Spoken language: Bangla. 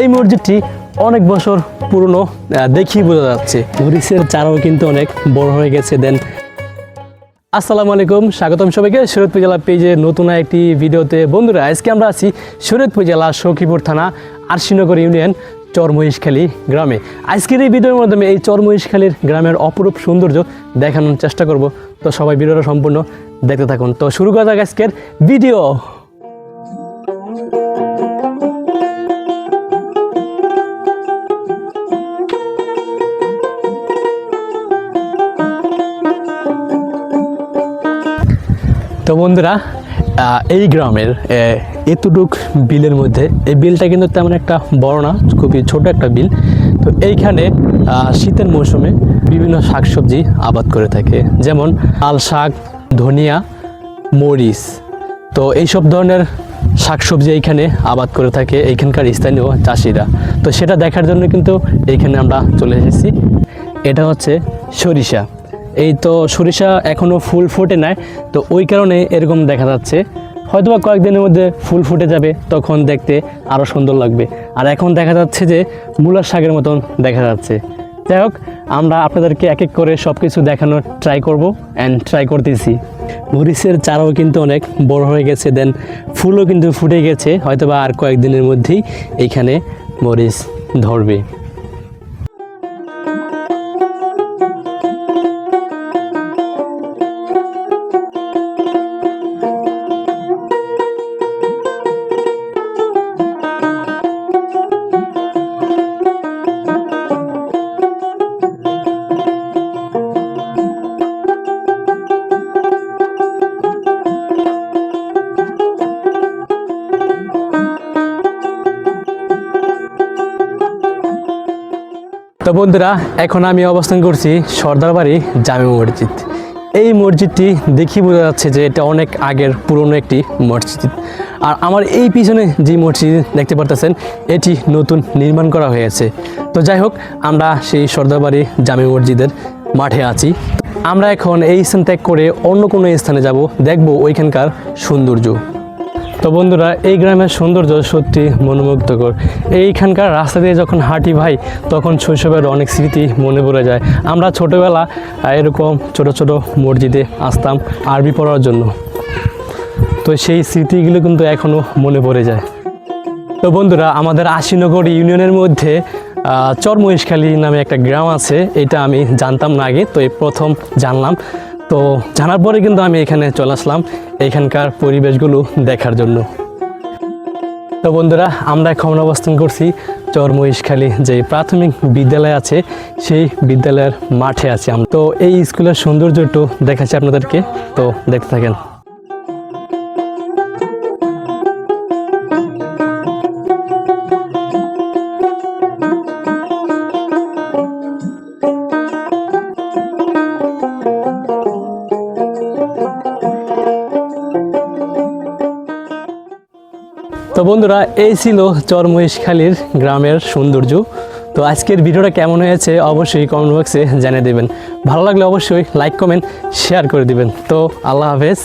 এই মসজিদটি অনেক বছর পুরনো দেখেই বোঝা যাচ্ছে। মরিচের চারাও কিন্তু অনেক বড় হয়ে গেছে দেন। আসসালামু আলাইকুম, স্বাগতম সবাইকে শরীয়তপুর জেলা পেজে নতুন একটি ভিডিওতে। বন্ধুরা, আজকে আমরা আছি শরীয়তপুর জেলা সখীপুর থানা আরশিনগর ইউনিয়ন চরমহিষখালী গ্রামে। আজকের এই ভিডিওর মাধ্যমে এই চরমহিষখালীর গ্রামের অপরূপ সৌন্দর্য দেখানোর চেষ্টা করব। তো সবাই ভিডিওটা সম্পূর্ণ দেখতে থাকুন। তো শুরু করা যাক আজকের ভিডিও। তো বন্ধুরা এই গ্রামের এতটুক বিলের মধ্যে, এই বিলটা কিন্তু তেমন একটা বড় না, খুবই ছোট একটা বিল। তো এইখানে শীতের মৌসুমে বিভিন্ন শাকসবজি আবাদ করে থাকে। যেমন আল শাক, ধনিয়া, মরিচ। তো এইসব ধরনের শাকসবজি এইখানে আবাদ করে থাকে এইখানকার স্থানীয় চাষিরা। তো সেটা দেখার জন্য কিন্তু এইখানে আমরা চলে এসেছি। এটা হচ্ছে সরিষা। এই তো সরিষা এখনও ফুল ফুটে নাই, তো ওই কারণে এরকম দেখা যাচ্ছে। হয়তোবা কয়েকদিনের মধ্যে ফুল ফুটে যাবে, তখন দেখতে আরও সুন্দর লাগবে। আর এখন দেখা যাচ্ছে যে মূলার শাকের মতন দেখা যাচ্ছে। যাই হোক, আমরা আপনাদেরকে এক এক করে সব কিছু দেখানোর ট্রাই করব অ্যান্ড ট্রাই করতেছি। মরিচের চারাও কিন্তু অনেক বড় হয়ে গেছে দেন ফুলও কিন্তু ফুটে গেছে, হয়তোবা আর কয়েকদিনের মধ্যেই এইখানে মরিচ ধরবে। তো বন্ধুরা, এখন আমি অবস্থান করছি সর্দারবাড়ি জামে মসজিদ। এই মসজিদটি দেখি বোঝা যাচ্ছে যে এটা অনেক আগের পুরনো একটি মসজিদ। আর আমার এই পিছনে যে মসজিদ দেখতে পারতেছেন, এটি নতুন নির্মাণ করা হয়েছে। তো যাই হোক, আমরা সেই সর্দারবাড়ি জামে মসজিদের মাঠে আছি। আমরা এখন এই স্থান ত্যাগ করে অন্য কোনো স্থানে যাব, দেখব ওইখানকার সৌন্দর্য। তো বন্ধুরা এই গ্রামের সৌন্দর্য সত্যি মনোমুগ্ধকর। এইখানকার রাস্তা দিয়ে যখন হাঁটি ভাই তখন শৈশবের অনেক স্মৃতি মনে পড়ে যায়। আমরা ছোটোবেলা এরকম ছোট ছোট মসজিদে আসতাম আরবি পড়ার জন্য। তো সেই স্মৃতিগুলো কিন্তু এখনও মনে পড়ে যায়। তো বন্ধুরা আমাদের আশিনগর ইউনিয়নের মধ্যে আহ, চরমহিষখালী নামে একটা গ্রাম আছে এটা আমি জানতাম না আগে তো এই প্রথম জানলাম। তো জানার পরে কিন্তু আমি এখানে চলে আসলাম এখানকার পরিবেশগুলো দেখার জন্য। তো বন্ধুরা, আমরা এখন অবস্থান করছি চরমহিষখালী যে প্রাথমিক বিদ্যালয় আছে, সেই বিদ্যালয়ের মাঠে আছি আমরা। তো এই স্কুলের সৌন্দর্য একটু দেখাচ্ছি আপনাদেরকে। তো দেখতে থাকেন। তো বন্ধুরা, এই ছিল চরমহিষখালীর গ্রামের সৌন্দর্য। তো আজকের ভিডিওটা কেমন হয়েছে অবশ্যই কমেন্ট বক্সে জানিয়ে দেবেন। ভালো লাগলে অবশ্যই লাইক কমেন্ট শেয়ার করে দিবেন। তো আল্লাহ হাফেজ।